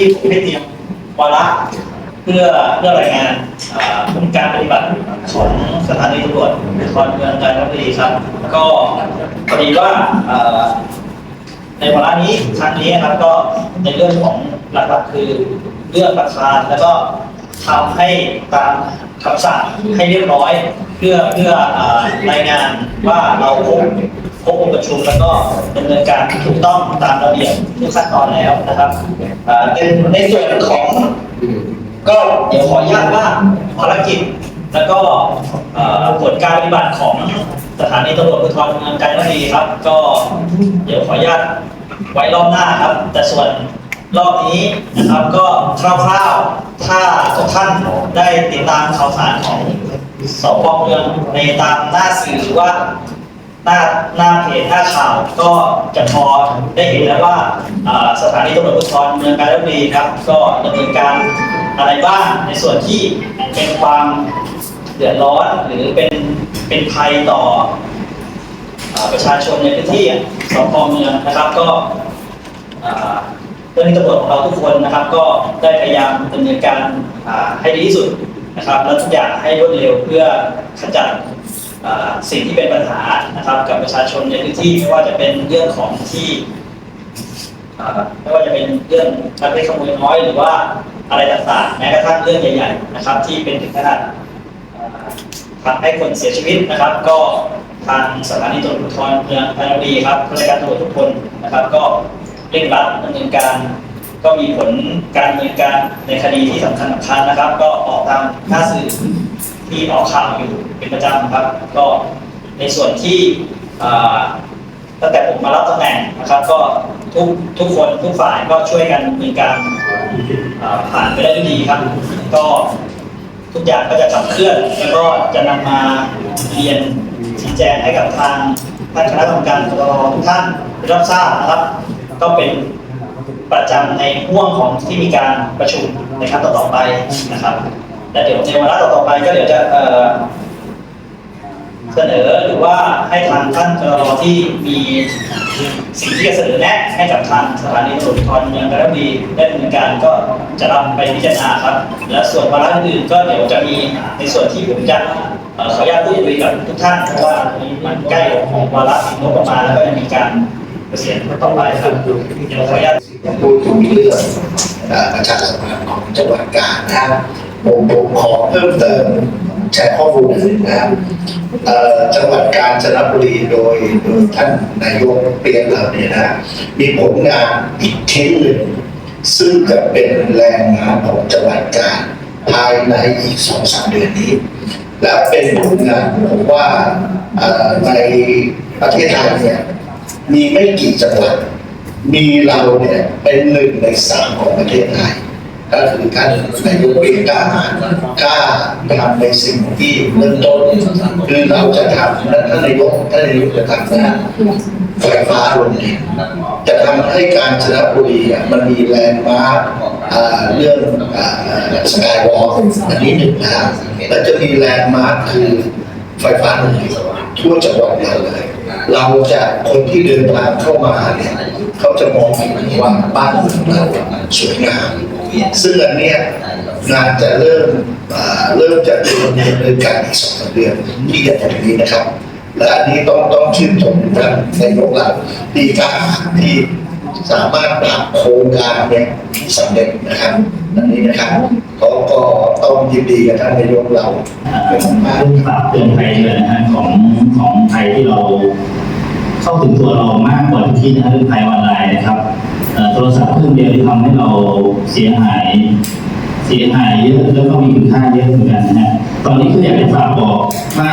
ที่ผมได้เตรียมวาระเพื่อเพื่อรายงานผลการปฏิบัติของสถานีตำรวจภูธรเมืองกาญจนบุรีครับก็พอดีว่าในวาระนี้ครั้งนี้ครับก็ในเรื่องของหลักๆคือเลือกประธานแล้วก็ทำให้ตามคำสั่งให้เรียบร้อย เพื่อเพื่ออรายงานว่าเราครบ บองค์ประชุมแล้วก็ดำเนินการถูกต้องตามระเบียบทุกขั้นตอนแล้วนะครับในในส่วนของก็เดี๋ยวขออนุญาตว่าภารกิจ แล้วก็ผลการปฏิบัติของสถานีตำรวจภูธรเมืองกาญจนบุรีครับ ก็เดี๋ยวขออนุญาตไว้รอบหน้าครับ แต่ส่วนรอบนี้นะครับก็คร่าวๆถ้าทุกท่านได้ติดตามข่าวสารของสพเมืองในตามหน้าสื่อหรือว่า หน้าหน้าเพจหน้าข่าวก็จะพอได้เห็นแล้วว่าสถานีตำรวจภูธรเมืองกาญจนบุรีครับ ก็ดำเนินการอะไรบ้างในส่วนที่เป็นความเดือดร้อนหรือเป็นเป็นภัยต่ออประชาชนในพื้นที่สพเมืองนะครับก็เจ้าหน้าที่ตำรวจของเราทุกคนนะครับ ก็ได้พยายามดำเนินการให้ดีที่สุดนะครับและทุกอย่างให้รวดเร็วเพื่อขจัด สิ่งที่เป็นปัญหานะครับ กับประชาชนในพื้นที่ไม่ว่าจะเป็นเรื่องของที่ไม่ว่าจะเป็นเรื่องการเล็กขโมยน้อยหรือว่าอะไรต่างๆแม้กระทั่งเรื่องใหญ่ๆนะครับ ที่เป็นถึงขนาดทำให้คนเสียชีวิตนะครับ ก็ทางสถานีตำรวจภูธรเมืองพัทบุรีครับข้าราชการตำรวจทุกคนนะครับ ก็เร่งรัดดำเนินการ ก็มีผลการดำเนินการในคดีที่สำคัญสำคัญนะครับ ก็ออกตามหน้าสื่อ ที่ออกข่าวอยู่เป็นประจำครับ ก็ในส่วนที่ตั้งแต่ผมมารับตำแหน่งนะครับ ก็ทุกทุกคนทุกฝ่ายก็ช่วยกันดำเนินการผ่านไปได้ด้วยดีครับ ก็ทุกอย่างก็จะขับเคลื่อน แล้วก็จะนำมาเรียนชี้แจงให้กับทางท่านคณะกรรมการกรทุกท่านรับทราบนะครับ ก็เป็นประจำในห่วงของที่มีการประชุมในครั้งต่อๆไปนะครับ และเดี๋ยวในวาระต่อๆไปก็เดี๋ยวจะเสนอหรือว่าให้ทางท่านกรที่มีสิ่งที่จะเสนอแนะให้กับทางสถานีตำรวจภูธรเมืองกาญจนบุรีได้ดำเนินการก็จะรับไปพิจารณาครับ และส่วนวาระอื่นก็เดี๋ยวจะมีในส่วนที่ผมจะขออนุญาตพูดคุยกับทุกท่านเพราะว่ามันใกล้ของวาระงบประมาณแล้วก็จะมีการเกษียณต่อไปครับเดี๋ยวขออนุญาตพูดถึงเรื่องประชาสัมพันธ์ของจังหวัดกาญนะครับ ผมผมขอเพิ่มเติมแชร์ข้อมูลนะครับจังหวัดกาญจนบุรีโดยโดยท่านนายกเปรียบเราเนี่ยนะมีผลงานอีกชิ้นหนึ่งซึ่งจะเป็นแรงงานของจังหวัดกาญภายในอีกสองสามเดือนนี้ และเป็นผลงานผมว่าในประเทศไทยเนี่ยมีไม่กี่จังหวัดมีเราเนี่ยเป็นหนึ่งในสามของประเทศไทย ก็คือท่านนายกเองกล้ากล้าทำในสิ่งที่เริ่มต้นคือเราจะทำและท่านนายกท่านนายกจะทำนะไฟฟ้าลงดินจะทำให้การชนะบุรีมันมีแลนด์มาร์คอ่าเรื่องสกายวอล์กอันนี้หนึ่งนะแล้วจะมีแลนด์มาร์คคือไฟฟ้าลงดินทั่วจังหวัดเราเลยเราจะคนที่เดินทางเข้ามาเนี่ยเขาจะมองเห็นว่าบ้านเมืองเราสวยงาม ซึ่งอันเนี้ยงานจะเริ่มอ่าเริ่มจะดำเนินการอีกสองสามเดือนที่จะถึงนี้นะครับ และอันนี้ต้องต้องชื่นชมท่านนายกเราดีกล้าที่สามารถทำโครงการเนี่ยที่สำเร็จนะครับอันนี้นะครับก็ก็ต้องยินดีกับท่านนายกเราเป็นมากเรื่องปรับเตือนภัยเลยนะฮะของของภัยที่เรา เข้าถึงตัวเรามากกว่าที่คิดนะฮะเรื่องภัยออนไลน์นะครับเอ่อ โทรศัพท์เครื่องเดียวที่ทำให้เราเสียหาย เสียหายเยอะแล้วก็มีคุณค่าเยอะเหมือนกันนะฮะตอนนี้คืออยากจะฝากบอกว่า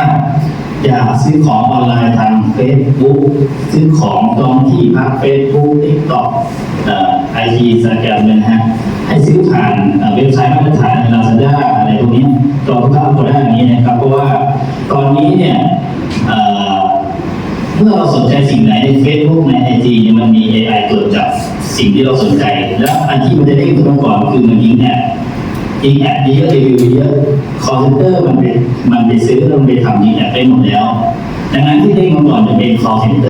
อย่าซื้อของออนไลน์ทางเฟซบุ๊กซื้อของจองที่พักเฟซบุ๊กทิกต็อกไอจีสแกรมเลยนะฮะให้ซื้อผ่านเว็บไซต์มาตรฐานลาซาด้าอะไรพวกนี้จองทุกครั้งก็ได้อย่างนี้นะครับ เพราะว่าตอนนี้เนี่ยเมื่อเราสนใจสิ่งไหนใน Facebook ใน IG เนี่ยมันมี AI ตรวจจับ สิ่งที่เราสนใจ แล้วอันที่มันจะได้งขึ้นมาก่อนคือมันยิงแอดยิงแอดเยอะรีวิวเยอะคอ l เซนเตอร์มันไปมันไปซื้อมันไปทำยิงแอดได้หมดแล้วดังนั้นที่ได้มาก่อนจะเป็น call center